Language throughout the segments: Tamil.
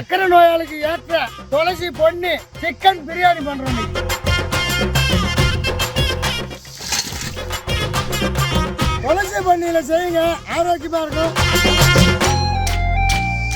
சக்கரை நோயாளிக்கு ஏற்ற துளசி பொன்னி சிக்கன் பிரியாணி பண்றோம் துளசி பண்ணியில செய்யுங்க. ஆரோக்கியமா இருக்கும்.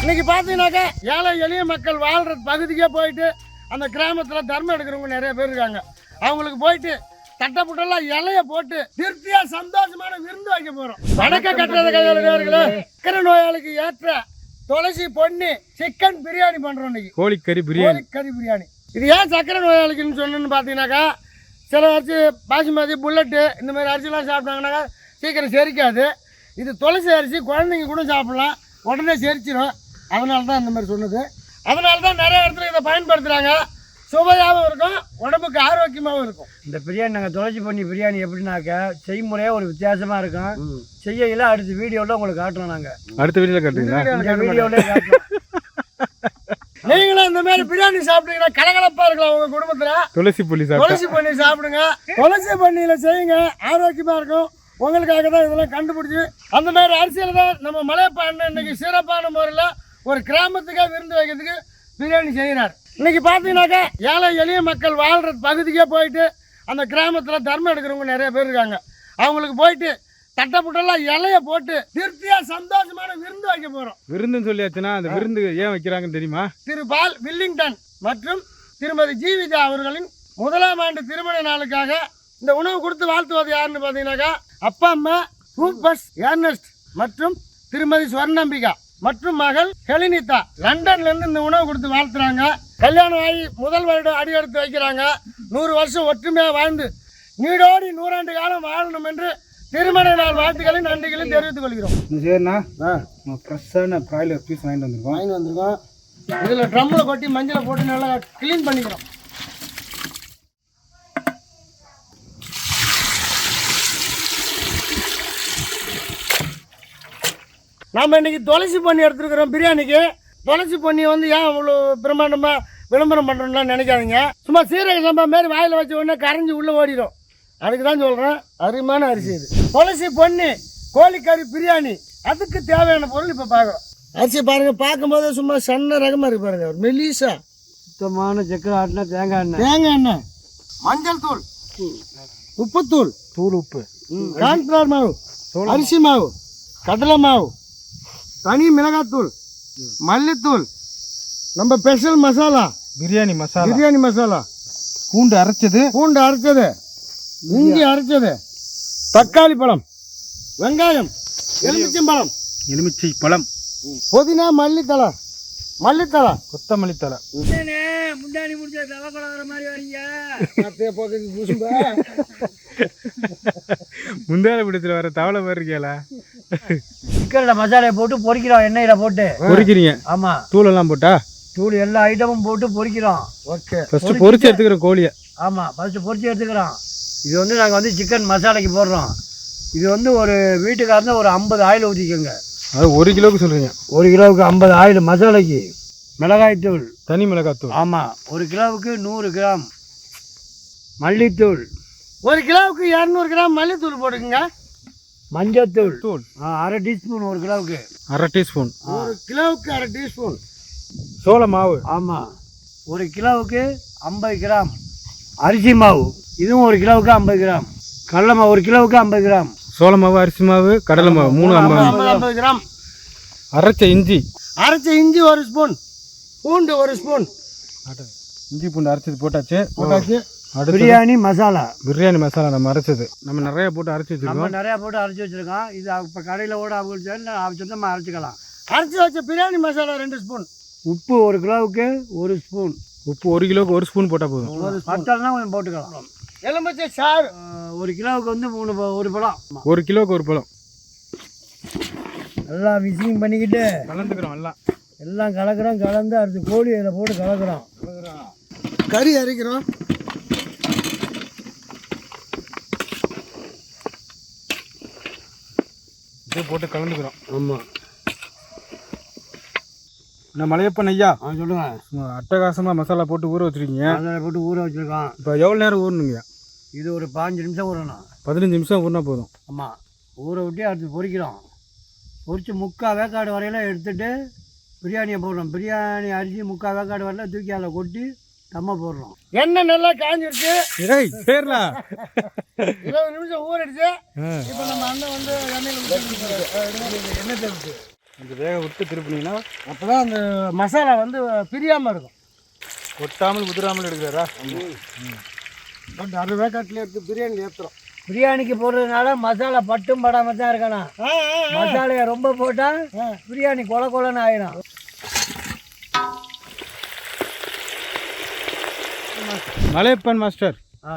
இன்னைக்கு பார்த்தீங்கன்னாக்கா ஏழை எளிய மக்கள் வாழ்ற பகுதிக்கே போயிட்டு அந்த கிராமத்தில் தர்மம் எடுக்கிறவங்க நிறைய பேர் இருக்காங்க. அவங்களுக்கு போயிட்டு தட்டப்புட்டெல்லாம் இலைய போட்டு திருப்தியா சந்தோஷமான விருந்து வைக்க போறோம். வணக்க கட்டுறது கையாளுநர்களே சக்கரை நோயாளிக்கு ஏற்ற துளசி பொன்னி சிக்கன் பிரியாணி பண்றோம் இன்னைக்கு. கோழிக்கறி பிரியாணி. கறி பிரியாணி. இது ஏன் சக்கரை நோயாளிக்குன்னு சொன்னேன்னு பார்த்தீங்கன்னாக்கா சில அரிசி பாசுமதி புல்லட்டு இந்த மாதிரி அரிசிலாம் சாப்பிட்டாங்கன்னாக்கா சீக்கிரம் செரிக்காது. இது துளசி அரிசி குழந்தைங்க கூட சாப்பிடலாம். உடனே செரிச்சிடும் அதனால தான் இந்த மாதிரி சொன்னது. அதனால தான் நிறைய இடத்துல இதை பயன்படுத்துகிறாங்க சுவையாகவும் இருக்கும் உடம்புக்கு ஆரோக்கியமாகவும் இருக்கும். இந்த பிரியாணி நாங்கள் துளசி பண்ணி பிரியாணி எப்படின்னாக்கா செய்முறையே ஒரு வித்தியாசமாக இருக்கும். செய்யல அடுத்த வீடியோவில் உங்களுக்கு காட்டுறோம் நாங்கள் அடுத்த வீடியோல காட்டுறீங்களா? இந்த வீடியோவிலே நீங்களும் இந்த மாதிரி பிரியாணி சாப்பிட்டீங்கன்னா கலகலப்பாக இருக்கலாம் உங்கள் குடும்பத்தில். துளசி புளி துளசி பண்ணி சாப்பிடுங்க. துளசி பண்ணியில் செய்யுங்க ஆரோக்கியமாக இருக்கும். உங்களுக்காக தான் இதெல்லாம் கண்டுபிடிச்சி அந்த மாதிரி அரிசியில் தான் நம்ம மலையப்பா அண்ணன் இன்னைக்கு சிறப்பான முறையில் ஒரு கிராமத்துக்கே விருந்து வைக்கிறதுக்கு பிரியாணி செய்கிறார் இன்னைக்கு பார்த்தீங்கன்னாக்கா ஏழை எளிய மக்கள் வாழ்கிற பகுதிக்கே போயிட்டு அந்த கிராமத்தில் தர்மம் எடுக்கிறவங்க நிறைய பேர் இருக்காங்க. அவங்களுக்கு போயிட்டு தட்டப்புட்டெல்லாம் இலைய போட்டு திருப்தியாக சந்தோஷமான விருந்து வைக்க போகிறோம் விருந்துன்னு சொல்லியாச்சுன்னா அந்த விருந்து ஏன் வைக்கிறாங்கன்னு தெரியுமா? திரு பால் வில்லிங்டன் மற்றும் திருமதி ஜீவிதா அவர்களின் முதலாம் ஆண்டு திருமண நாளுக்காக இந்த உணவு கொடுத்து வாழ்த்துவது யாருன்னு பார்த்தீங்கன்னாக்கா அப்பா அம்மா ரூபஸ் ஏர்னஸ்ட் மற்றும் திருமதி ஸ்வர்ணம்பிகா. மற்றும் மகள் ஹெலினிதா. லண்டன்ல இருந்து இந்த உணவு கொடுத்து வாழ்த்துறாங்க. கல்யாணம் ஆகி முதல் வருடம் அடி எடுத்து வைக்கிறாங்க. நூறு வருஷம் ஒற்றுமையாக வாழ்ந்து நீடோடி நூறாண்டு காலம் வாழணும் என்று திருமண நாள் வாழ்த்துக்களையும் நன்றிகளையும் தெரிவித்துக் கொள்கிறோம். சரிண்ணா ஃப்ரெஷ்ஷான ப்ராய்லர் பீஸ் வாங்கிட்டு வந்திருக்கோம். வாங்கி வந்திருக்கோம். இதில் ட்ரம்மில் கொட்டி மஞ்சளை போட்டு நல்லா க்ளீன் பண்ணிக்கிறோம். நாம் இன்னைக்கு துளசி பண்ணி எடுத்துருக்குறோம் பிரியாணிக்கு. துளசி பண்ணி வந்து ஏன் அவ்வளோ பிரம்மாண்டமாக விளம்பரம் பண்ணுறோம்லாம் நினைக்காதீங்க. சும்மா சீரக சம்பா மாரி வாயில் வச்ச உடனே கரைஞ்சி உள்ளே ஓடிடும் அதுக்கு தான் சொல்கிறேன் அருமையான அரிசி இது. துளசி பொன்னி கோழிக்கறி பிரியாணி அதுக்கு தேவையான பொருள் இப்போ பார்க்குறோம் அரிசி பாருங்கள் பார்க்கும்போது சும்மா சன்ன ரகமாக இருக்கு பாருங்க ஒரு மெலிசா. சுத்தமான சக்கரை ஆட்டினா தேங்காய் எண்ணெய். தேங்காய் எண்ணெய். மஞ்சள் தூள். உப்புத்தூள் தூள். உப்பு. கான்ஃபிளவர் மாவு. அரிசி மாவு. கடலை மாவு. தனி மிளகாத்தூள் மல்லித்தூள் நம்ம ஸ்பெஷல் மசாலா பிரியாணி மசாலா பிரியாணி மசாலா பூண்டு அரைச்சது. பூண்டு அரைச்சது. இஞ்சி அரைச்சது. தக்காளி பழம் வெங்காயம் எலுமிச்சம்பழம் எலுமிச்சை பழம். புதினா மல்லித்தலை மல்லித்தலை கொத்தமல்லி தலை முன்னாடி மாதிரி வரீங்க. பிடித்துல வர தவளை மாதிரி இருக்கேல சிக்கனில் மசாலையை போட்டு பொரிக்கிறோம் எண்ணெயில் போட்டு. பொரிக்கிறீங்க ஆமாம் தூள் எல்லாம் போட்டா? தூள் எல்லா ஐட்டமும் போட்டு பொரிக்கிறோம் ஓகே. ஃபர்ஸ்ட் பொரிச்சு எடுத்துக்கிறோம் கோழியை. ஆமாம் ஃபஸ்ட்டு பொரிச்சு எடுத்துக்கிறோம். இது வந்து நாங்கள் வந்து சிக்கன் மசாலைக்கு போடுறோம். இது வந்து ஒரு வீட்டுக்காரங்க ஒரு ஐம்பது ஆயில் ஊற்றிக்கோங்க அது ஒரு கிலோவுக்கு சொல்றீங்க. ஒரு கிலோவுக்கு ஐம்பது ஆயில் மசாலைக்கு. மிளகாய்த்தூள் தனி மிளகாய் தூள். ஆமாம் ஒரு கிலோவுக்கு நூறு கிராம். மல்லித்தூள். ஒரு கிலோவுக்கு இரநூறு கிராம் மல்லித்தூள் போட்டுக்கோங்க. மஞ்சத்தூள். தூள். ஆ, அரை டீஸ்பூன் ஒரு கிலோவுக்கு. அரை டீஸ்பூன். ஒரு கிலோவுக்கு அரை டீஸ்பூன். சோள மாவு. ஆமாம் ஒரு கிலோவுக்கு ஐம்பது கிராம். அரிசி மாவு. இதுவும் ஒரு கிலோவுக்கு ஐம்பது கிராம். கடலை மாவு ஒரு கிலோவுக்கு ஐம்பது கிராம். சோள மாவு அரிசி மாவு கடலை மாவு மூணு ஐம்பது ஐம்பது கிராம். அரைச்ச இஞ்சி. அரைச்ச இஞ்சி ஒரு ஸ்பூன். பூண்டு ஒரு ஸ்பூன். இஞ்சி பூண்டு அரைச்சது போட்டாச்சு. போட்டாச்சு. பிரியாணி மசாலா. பிரியாணி மசாலா நம்ம அரைச்சது. நம்ம நிறைய போட்டு அரைச்சி நம்ம வச்சிருக்கோம் நிறையா போட்டு அரைச்சி வச்சுருக்கோம். இது இப்போ கடையில் கூட அவங்க சொந்தமாக அரைச்சிக்கலாம். அரைச்சி வச்ச பிரியாணி மசாலா ரெண்டு ஸ்பூன். உப்பு ஒரு கிலோவுக்கு ஒரு ஸ்பூன். உப்பு ஒரு கிலோவுக்கு ஒரு ஸ்பூன் போட்டால் போதும். பத்தல்னா கொஞ்சம் போட்டுக்கலாம். எலுமிச்சை சாறு. ஆ, ஒரு கிலோவுக்கு வந்து மூணு ப- ஒரு பழம். ஒரு கிலோவுக்கு ஒரு பழம். எல்லாம் மிக்சிங் பண்ணிக்கிட்டு கலந்துக்கிறோம் எல்லாம். எல்லாம் கலக்கிறோம் கலந்து அடுத்து கோழி அதில் போட்டு கலக்கிறோம். கறி அரைக்கிறோம். இதே போட்டு கலந்துக்கிறோம். ஆமாம் இந்த மலையப்பன் ஐயா? ஆ சொல்லுங்கள் அட்டகாசமாக மசாலா போட்டு ஊற வச்சிருக்கீங்க. அதில் போட்டு ஊற வச்சுருக்கோம் இப்போ எவ்வளோ நேரம் ஊறணுங்க? இது ஒரு பாஞ்சு நிமிஷம் ஊறணும். பதினஞ்சு நிமிஷம் ஊறினா போதும். ஆமாம் ஊற விட்டு அடுத்து பொரிக்கிறோம் பொரித்து முக்கால் வேக்காடு வரையில எடுத்துட்டு பிரியாணியை போடுறோம். பிரியாணி அரிசி முக்கால் வேக்காடு வரல தூக்கி அதில் கொட்டி தம்ம போடுறோம். எண்ணெய் நல்லா காஞ்சிருச்சு. ஏய் இருபது நிமிஷம் ஊறிடுச்சு. இப்போ நம்ம அண்ணன் வந்து எண்ணெயில் எண்ணெய் தெரிஞ்சு கொஞ்சம் வேக விட்டு திருப்பினீங்கன்னா அப்போ தான் அந்த மசாலா வந்து பிரியாமல் இருக்கும். ஒட்டாமல் உதிராமல் எடுக்கிறாரா? பட் அது வேக்காட்டில் எடுத்து பிரியாணி ஏற்றுறோம் பிரியாணிக்கு போடுறதுனால மசாலா பட்டும் படாமல் தான் இருக்கணும். மசாலையை ரொம்ப போட்டால் பிரியாணி கொல கொலன்னு ஆயிடும் மலையப்பன் மாஸ்டர்.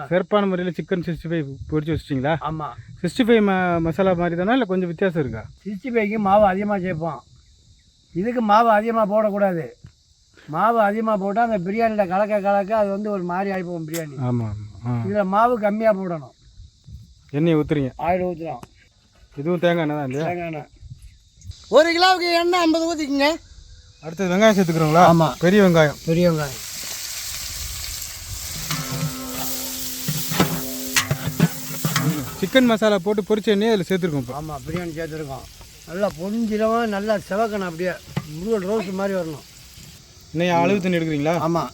சிறப்பான முறையில் சிக்கன் சிக்ஸ்டி ஃபைவ் பொரிச்சு வச்சிட்டிங்களா? ஆமாம் சிக்ஸ்டி ஃபைவ் ம மசாலா மாதிரி தானே இல்லை கொஞ்சம் வித்தியாசம் இருக்கா? சிக்ஸ்டி ஃபைவ்க்கு மாவு அதிகமாக சேர்ப்போம். இதுக்கு மாவு அதிகமாக போடக்கூடாது. மாவு அதிகமாக போட்டால் அந்த பிரியாணியில் கலக்க கலக்க அது வந்து ஒரு மாதிரி ஆகிப்போம் பிரியாணி. ஆமாம் இதில் மாவு கம்மியாக போடணும். எண்ணெயை ஊற்றுறீங்க ஆயில் ஊற்றுறோம் இதுவும் தேங்காய் எண்ணெய் தான் இல்லையா? தேங்காய் எண்ணெய். ஒரு கிலோவுக்கு எண்ணெய் ஐம்பது ஊற்றிக்குங்க அடுத்தது வெங்காயம் சேர்த்துக்கிறோங்களா? ஆமாம் பெரிய வெங்காயம். பெரிய வெங்காயம். சிக்கன் மசாலா போட்டு பொரிச்ச எண்ணெயை அதில் சேர்த்துருக்கோம் ஆமாம் பிரியாணி சேர்த்துருக்கோம். நல்லா பொஞ்சிலமாக நல்லா செவக்கணும் அப்படியே. முருகல் ரோஸ் மாதிரி வரணும். இன்னைக்கு அளவு தண்ணி எடுக்கிறீங்களா? ஆமாம்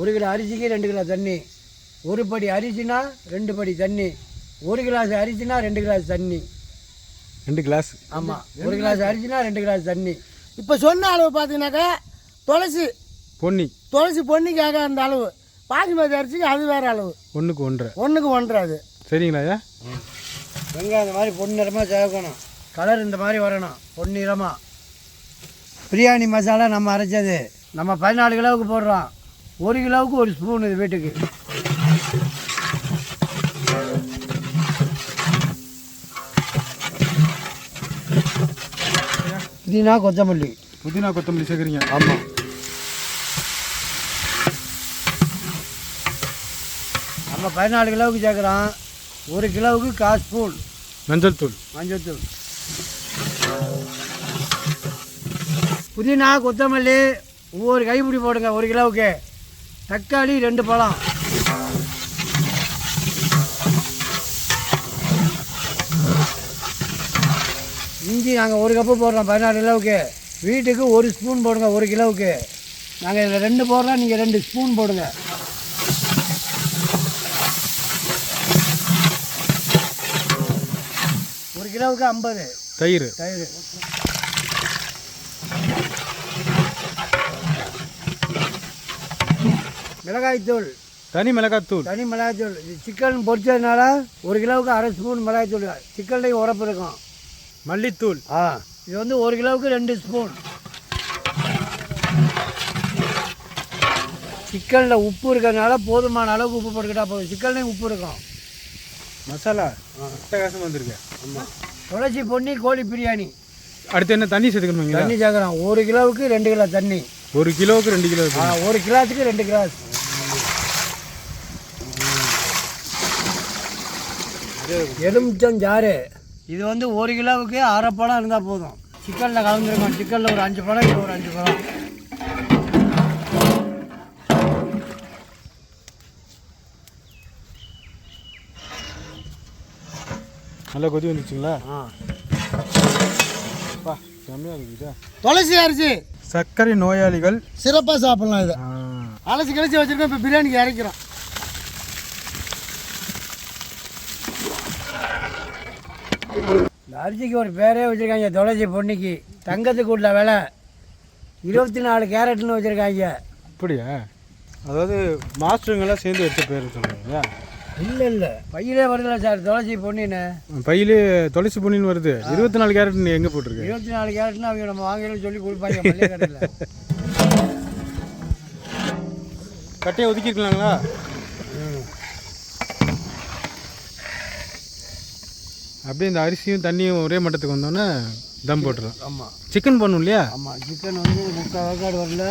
ஒரு கிலோ அரிசிக்கு ரெண்டு கிலோ தண்ணி. ஒரு படி அரிசினா ரெண்டு படி தண்ணி. ஒரு கிளாஸ் அரிசினா ரெண்டு கிளாஸ் தண்ணி. ரெண்டு கிளாஸ். ஆமாம் ஒரு கிளாஸ் அரிசினா ரெண்டு கிளாஸ் தண்ணி. இப்போ சொன்ன அளவு பார்த்தீங்கன்னாக்கா துளசி. பொன்னி. துளசி பொன்னிக்காக அந்த அளவு. பாசுமதி அரிசிக்கு அது வேறு அளவு. ஒன்றுக்கு ஒன்றரை. ஒன்றுக்கு ஒன்றரை அது. சரிங்களா ஐயா? வெங்காயம் இந்த மாதிரி பொன்னிறமாக சேர்க்கணும். கலர் இந்த மாதிரி வரணும் பொன்னிறமாக பிரியாணி மசாலா நம்ம அரைச்சது. நம்ம பதினாலு கிலோவுக்கு போடுறோம். ஒரு கிலோவுக்கு ஒரு ஸ்பூன் இது வீட்டுக்கு. புதினா கொத்தமல்லி. புதினா கொத்தமல்லி சேர்க்குறீங்க? ஆமாம் நம்ம பதினாலு கிலோவுக்கு சேர்க்குறோம். ஒரு கிலோவுக்கு கால் ஸ்பூன் மஞ்சள் தூள். மஞ்சள்தூள் புதினா கொத்தமல்லி ஒவ்வொரு கைப்பிடி போடுங்க ஒரு கிலோவுக்கு. தக்காளி ரெண்டு பழம். இஞ்சி நாங்கள் ஒரு கப்பு போடுறோம் பதினாறு கிலோவுக்கு. வீட்டுக்கு ஒரு ஸ்பூன் போடுங்க ஒரு கிலோவுக்கு. நாங்கள் இதில் ரெண்டு போடுறோம் நீங்கள் ரெண்டு ஸ்பூன் போடுங்க. கிலோவுக்கு ஐம்பது. தயிர். தயிர். மிளகாய்த்தூள். தனி மிளகாய் தூள் தனி மிளகாய்த்தூள். சிக்கன் பொரிச்சதுனால ஒரு கிலோவுக்கு அரை ஸ்பூன் மிளகாய்த்தூள். சிக்கன்லேயும் உரப்பு இருக்கும். மல்லித்தூள். ஆ இது வந்து ஒரு கிலோவுக்கு ரெண்டு ஸ்பூன். சிக்கனில் உப்பு இருக்கிறதுனால போதுமான அளவுக்கு உப்பு போட்டுக்கிட்டா போதும். சிக்கன்லேயும் உப்பு இருக்கும். மசாலா. அட்டகாசம் வந்திருக்கு துளசி பொன்னி கோழி பிரியாணி. அடுத்து என்ன தண்ணி சேர்த்துக்கணுங்களா தண்ணி சேர்க்குறோம் ஒரு கிலோவுக்கு ரெண்டு கிலோ தண்ணி. ஒரு கிலோவுக்கு ரெண்டு கிலோ ஆ, ஒரு கிளாஸுக்கு ரெண்டு கிளாஸ் எலுமிச்சம் ஜாறு இது வந்து ஒரு கிலோவுக்கு அரை பழம் இருந்தால் போதும். சிக்கனில் கலந்துருக்கோம் சிக்கனில் ஒரு அஞ்சு பழம் இது ஒரு அஞ்சு பழம். நல்லா கொதி வந்துச்சுங்களா? ஆ. பா செம்மையாக இருக்குதா துளசி அரிசி. சர்க்கரை நோயாளிகள். சிறப்பாக சாப்பிட்லாம் இதை. அலசி கழிச்சு வச்சுருக்கோம் இப்போ பிரியாணிக்கு இறக்கிறோம் இந்த அரிசிக்கு ஒரு பேரே வச்சுருக்காங்க துளசி பொன்னிக்கு. தங்கத்துக்கு உள்ள விலை இருபத்தி நாலு கேரட்னு வச்சுருக்காங்க. அப்படியா? அதாவது மாஸ்டருங்கெல்லாம் சேர்ந்து வச்ச பேர் சொல்லுவாங்க இல்லை இல்லை. பையிலே வருதுல சார். துளசி பொன்னின்னு. பையிலே துளசி பொன்னின்னு வருது. இருபத்தி நாலு கேரட் எங்கே போட்டிருக்கு? இருபத்தி நாலு கேரட்னு அவங்க நம்ம வாங்கணும்னு சொல்லி கொடுப்பாங்க மல்லிகை கடையில் கட்டையை ஒதுக்கிருக்கலாங்களா? அப்படியே இந்த அரிசியும் தண்ணியும் ஒரே மட்டத்துக்கு வந்தோன்னே தம் போட்டுடலாம் ஆமாம் சிக்கன் பண்ணும் இல்லையா? ஆமாம் சிக்கன் வந்து முக்கால் வேக்காடு வரல.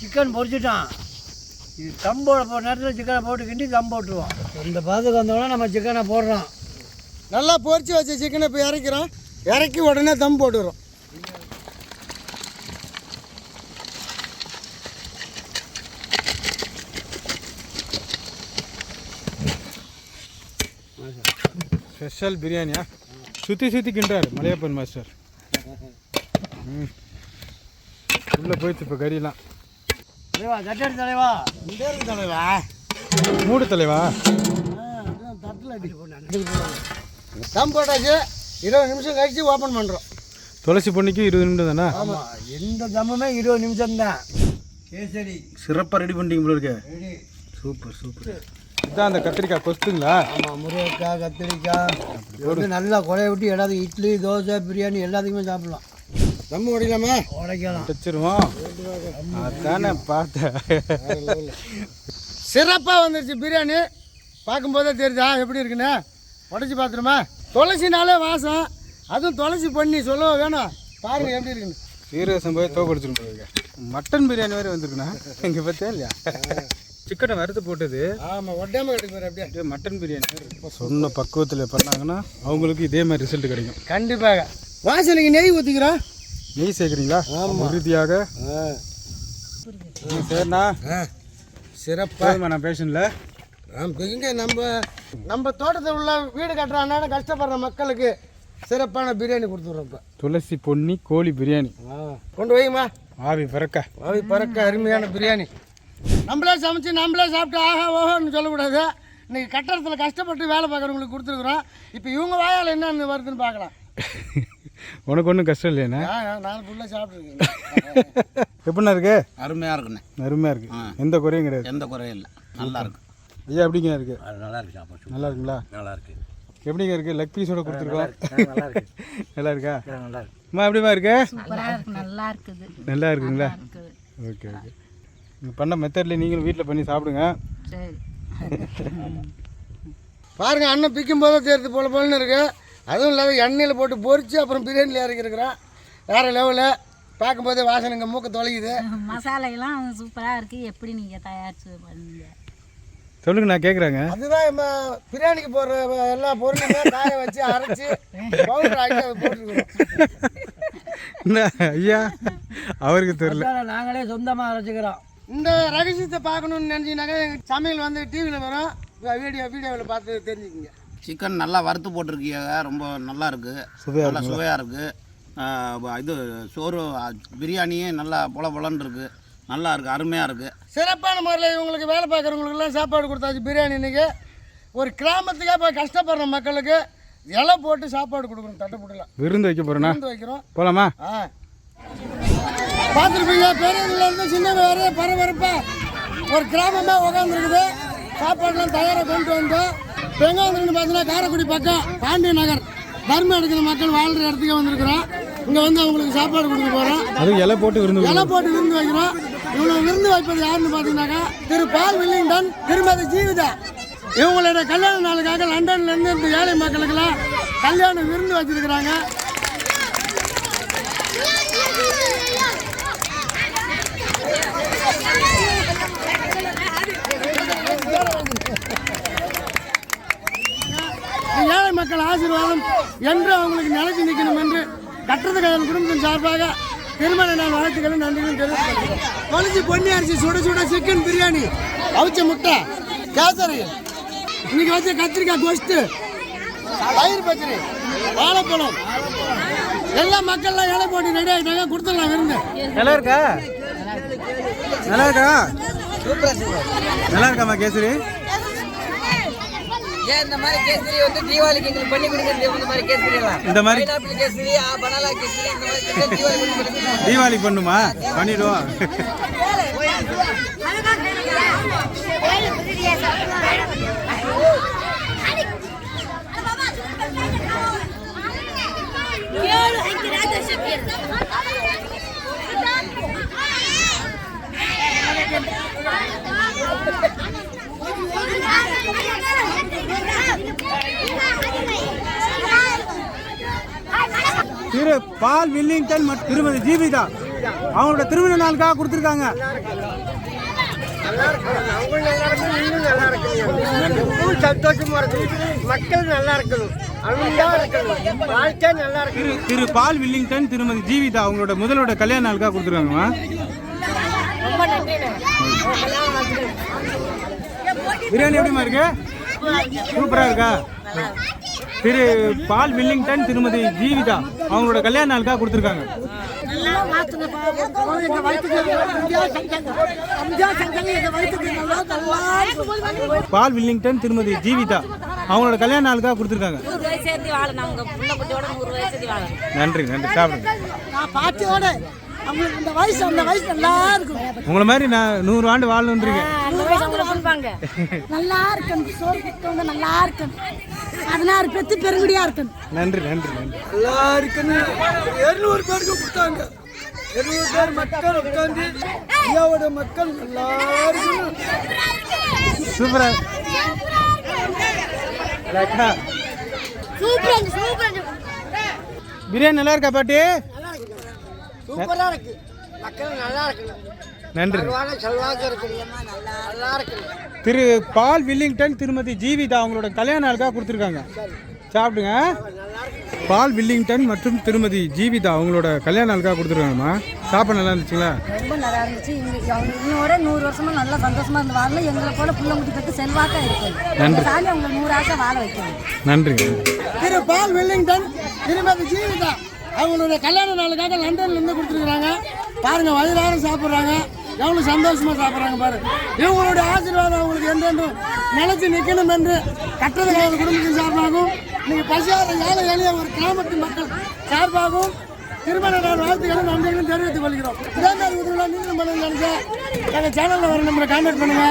சிக்கன் பொரிச்சிட்டான். இது தம் போட போகிற நேரத்தில் சிக்கனை போட்டு கிண்டி தம் போட்டுருவோம். இந்த பாதுக்கு வந்தோடனே நம்ம சிக்கனை போடுறோம். நல்லா பொரிச்சு வச்ச சிக்கனை இப்போ இறக்கிறோம். இறக்கி உடனே தம் போட்டுக்கிறோம் ஸ்பெஷல் பிரியாணியா? சுற்றி சுற்றி கிண்டுறாரு மலையப்பன் மாஸ்டர். ம். உள்ளே போயிடுச்சு இப்போ கறியெல்லாம். தலைவா கட்டடி தலைவா. இந்த தலைவா? மூடு தலைவா. தட்டில் அடி தம் போட்டாச்சு இருபது நிமிஷம் கழிச்சு ஓப்பன் பண்ணுறோம் துளசி பொண்ணுக்கு இருபது நிமிடம் தானே? ஆமாம் எந்த தம்முமே இருபது நிமிஷம் தான். கேசரி. சிறப்பாக ரெடி பண்ணிட்டீங்க போல இருக்க. Ready super super. இதான் அந்த கத்திரிக்காய் கொஸ்துங்களா ஆமாம் முருங்கைக்காய் கத்திரிக்காய். நல்லா கொலைய விட்டு எல்லாத்துக்கும் இட்லி தோசை பிரியாணி எல்லாத்துக்குமே சாப்பிடலாம். தம் ஓடிக்கலாமா உடைக்கலாம். வச்சிருவோம் அதானே பார்த்தேன். சிறப்பாக வந்துருச்சு பிரியாணி. பார்க்கும்போதே தெரியுதா? எப்படி இருக்குன்னு? உடச்சி பார்த்துருமா துளசினாலே வாசம். அதுவும் துளசி பண்ணி சொல்ல வேணும்? பாருங்க எப்படி இருக்குன்னு. சீரகசம் போய் தோக்கடிச்சிருக்கோம் மட்டன் பிரியாணி வேறு வந்திருக்குண்ணா. இங்கே பார்த்தியா இல்லையா? சிக்கனை வறுத்து போட்டது. ஆமாம் ஒட்டாமல் கிடைக்கும் அப்படியே. மட்டன் பிரியாணி சொன்ன பக்குவத்தில் பண்ணாங்கன்னா அவங்களுக்கு இதே மாதிரி ரிசல்ட் கிடைக்கும். கண்டிப்பாக. வாசலுக்கு நெய் ஊற்றிக்கிறோம் நெய் சேர்க்குறீங்களா உறுதியாக. சரிண்ணா சிறப்பாக நான் பேஷனில் இங்கே நம்ம நம்ம தோட்டத்தில் உள்ள வீடு கட்டுறாங்க கஷ்டப்படுற மக்களுக்கு சிறப்பான பிரியாணி கொடுத்துட்றோம் இப்போ. துளசி பொன்னி கோழி பிரியாணி. கொண்டு வைங்கம்மா ஆவி பறக்க. அவை பறக்க அருமையான பிரியாணி. நம்மளே சமைச்சு நம்மளே சாப்பிட்டு ஆஹா ஓஹோன்னு சொல்லக்கூடாது. இன்னைக்கு கட்டடத்தில் கஷ்டப்பட்டு வேலை பார்க்குறவங்களுக்கு கொடுத்துருக்குறோம். இப்போ இவங்க வாயால் என்னென்னு வருதுன்னு பார்க்கலாம். உனக்கு ஒன்றும் கஷ்டம் இல்லையாண்ணா ஆ, நான் ஃபுல்லாக சாப்பிட்ருக்கேன் எப்படிண்ணா இருக்கு? அருமையாக இருக்குண்ணே. அருமையாக இருக்கு. எந்த குறையும் கிடையாது. எந்த குறையும் இல்லை. நல்லா இருக்கு. ஐயா எப்படிங்க இருக்கு? அது நல்லா இருக்கு சாப்பாடு நல்லா இருக்குங்களா? நல்லா இருக்கு. எப்படிங்க இருக்கு? லெக் பீஸோட கொடுத்துருக்கோம். நல்லா இருக்கு. நல்லா இருக்கா. நல்லா இருக்கு? அம்மா எப்படிமா இருக்கு? நல்லா இருக்குது. நல்லா இருக்குங்களா? இருக்குது. Okay okay. நீங்கள் பண்ண மெத்தட்லேயே நீங்களும் வீட்டில் பண்ணி சாப்பிடுங்க. சரி. பாருங்க அண்ணன் பிக்கும் போதே தேர்த்து போல போலன்னு இருக்கு. அதுவும் இல்லாத எண்ணெயில் போட்டு பொரிச்சு அப்புறம் பிரியாணியில் இறக்கிருக்கிறோம் வேறு லெவலில் பார்க்கும்போதே வாசனைங்க மூக்க தொலைக்குது மசாலையெல்லாம் சூப்பராக இருக்குது எப்படி நீங்கள் தயாரித்து பண்ணீங்க? சொல்லுங்க நான் கேட்குறேங்க அதுதான் நம்ம பிரியாணிக்கு போடுற எல்லா பொருளுமே காய வச்சு அரைச்சி பவுடர் ஆக்கி என்ன? ஐயா அவருக்கு தெரியல. நாங்களே சொந்தமாக அரைச்சிக்கிறோம். இந்த ரகசியத்தை பார்க்கணும்னு நினச்சிங்கனாக்கா எங்கள் சமையல் வந்து டிவியில் வரும். வீடியோ வீடியோவில் பார்த்து தெரிஞ்சுக்கிங்க. சிக்கன் நல்லா வறுத்து போட்டிருக்கீங்க ரொம்ப நல்லா இருக்கு. நல்லா சுவையாக இருக்கு. ஆஹ் ப- இது சோறு பிரியாணியே நல்லா பொல பொலன்னு இருக்கு. நல்லா இருக்கு அருமையாக இருக்கு. சிறப்பான முறையில் இவங்களுக்கு வேலை பார்க்குறவங்களுக்குலாம் சாப்பாடு கொடுத்தாச்சு பிரியாணி இன்னைக்கு. ஒரு கிராமத்துக்கே போய் கஷ்டப்படுற மக்களுக்கு இலை போட்டு சாப்பாடு கொடுக்கணும் தட்டுப்பட்டுலாம் விருந்து வைக்க போகிறேண்ணா வந்து வைக்கிறோம். போகலாமா ஆ. பார்த்துருப்பீங்க பெரியவங்கலேருந்து சின்னவங்க வரைய பரபரப்பா ஒரு கிராமமாக உட்காந்துருக்குது சாப்பாடுலாம் தயாராக கொண்டு வந்தோம். வந்துருக்குன்னு பார்த்தீங்கன்னா காரைக்குடி பக்கம் பாண்டிய நகர். தர்மம் எடுக்கிற மக்கள் வாழ்கிற இடத்துக்கு வந்திருக்கிறோம். இங்கே வந்து அவங்களுக்கு சாப்பாடு கொடுக்க போகிறோம் அதுவும் இலை போட்டு விருந்து இலை போட்டு விருந்து வைக்கிறோம். இவ்வளோ விருந்து வைப்பது யாருன்னு பார்த்தீங்கன்னாக்கா திரு பால் வில்லிங்டன் திருமதி ஜீவிதா. இவங்களோட கல்யாண நாளுக்காக லண்டன்ல இருந்து இந்த ஏழை மக்களுக்கெல்லாம் கல்யாண விருந்து வச்சிருக்கிறாங்க இந்த ஏழை மக்கள் ஆசீர்வாதம் என்று அவங்களுக்கு நிலைச்சு நிற்கணும் என்று கட்டுறது கதன் குடும்பத்தின் சார்பாக திருமண நாள் வாழ்த்துக்களும் நன்றிகளும் தெரிவித்துக்கிறோம் தொலைச்சி பொன்னி அரிசி சுட சுட சிக்கன் பிரியாணி அவிச்ச முட்டை கேசரி இன்னைக்கு வச்ச கத்திரிக்காய் கொஸ்து பயிர் பச்சரி வாழைப்பழம். எல்லா மக்கள்லாம் இலை போட்டு ரெடி ஆகிட்டாங்க கொடுத்துடலாம் விருந்து. நல்லா இருக்கா? நல்லா இருக்கா? நல்லா இருக்காம்மா கேசரி? ஏன் இந்த மாதிரி கேசரி வந்து தீபாவளிக்கு எங்களுக்கு பண்ணி கொடுக்குறது இந்த மாதிரி கேசரி எல்லாம் இந்த மாதிரி பைனாப்பிள் கேசரி ஆ, பனானா கேசரி இந்த மாதிரி கேசரி தீபாவளி பண்ணுமா பண்ணிடுவோம் திரு பால் வில்லிங்டன் மற்றும் திருமதி ஜீவிதா. அவங்களோட திருமண நாளுக்காக கொடுத்துருக்காங்க. சந்தோஷமா இருக்கணும் மக்கள் நல்லா இருக்கணும் திரு திரு பால் வில்லிங்டன் திருமதி ஜீவிதா அவங்களோட முதலோட கல்யாண நாளுக்காக கொடுத்துருக்காங்கம்மா. பிரியாணி எப்படிமா இருக்கு? சூப்பரா இருக்கா? திரு பால் வில்லிங்டன் திருமதி ஜீவிதா அவங்களோட கல்யாண நாளுக்காக கொடுத்துருக்காங்க. பால் வில்லிங்டன் திருமதி ஜீவிதா அவங்களோட கல்யாண நாளுக்காக கொடுத்துருக்காங்க. நன்றி நன்றி. சாப்பிடுங்க. அவங்களுக்கு இந்த வயசு அந்த வயசு நல்லா இருக்கும். உங்களை மாதிரி நான் நூறு ஆண்டு வாழணுன்றீங்க அந்த நல்லா இருக்கணும். சோறு கொடுத்தவங்க நல்லா இருக்கணும். பதினாறு பெத்து பெருங்குடியா இருக்கணும். நன்றி நன்றி நன்றி. நல்லா இருக்குன்னு இருநூறு பேருக்கு கொடுத்தாங்க. இருநூறு பேர் மக்கள் உட்காந்து ஐயாவோட மக்கள் நல்லா இருக்கணும். சூப்பரா. அக்கா பிரியாணி நல்லா இருக்கா பாட்டி? சூப்பரா இருக்கு. மக்கள் நல்லா இருக்கணும். நன்றி. திரு பால் வில்லிங்டன் திருமதி ஜீவிதா அவங்களோட கல்யாண நாளுக்காக கொடுத்துருக்காங்க. சாப்பிடுங்க. பால் வில்லிங்டன் மற்றும் திருமதி ஜீவிதா அவங்களோட கல்யாண நாளுக்காக கொடுத்துருக்காங்கம்மா. சாப்பாடு நல்லா இருந்துச்சுங்களா? ரொம்ப நல்லா இருந்துச்சு. இன்னோட நூறு வருஷமா நல்லா சந்தோஷமா இருந்து வாழல எங்களை போல புள்ள முட்டி பற்றி செல்வாக்கா இருக்கு சாமி அவங்க நூறு ஆசை வாழ வைக்கணும் நன்றி திரு பால் வெல்லிங்டன் திருமதி ஜீவிதா. அவங்களுடைய கல்யாண நாளுக்காக லண்டன்ல இருந்து கொடுத்துருக்குறாங்க. பாருங்க வயிறார சாப்பிட்றாங்க. எவ்வளவு சந்தோஷமா சாப்பிட்றாங்க பாரு. இவங்களுடைய ஆசீர்வாதம் அவங்களுக்கு என்றென்றும் நிலைச்சு நிற்கணும் என்று கட்டளை குடும்பத்தின் சார்பாகவும் இன்னைக்கு பசியாத ஏழை எளிய ஒரு கிராமத்து மக்கள் சார்பாகவும் திருமண நாள் வாழ்த்துக்களும் நன்றிகளும் தெரிவித்துக் கொள்கிறோம். இதே மாதிரி உதவிகளை நீங்களும் பண்ணுங்க நினைச்சா எங்கள் சேனலில் வர நம்பரை கான்டாக்ட் பண்ணுங்க.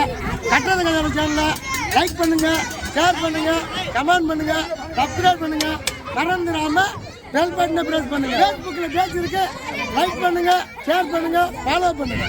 கட்டது கதை சேனலை லைக் பண்ணுங்க ஷேர் பண்ணுங்க கமெண்ட் பண்ணுங்க சப்ஸ்கிரைப் பண்ணுங்க. மறந்துடாம பெல் பட்டனை பிரஸ் பண்ணுங்க. ஃபேஸ்புக்கில் பேஜ் இருக்கு. லைக் பண்ணுங்க. ஷேர் பண்ணுங்க. ஃபாலோ பண்ணுங்க.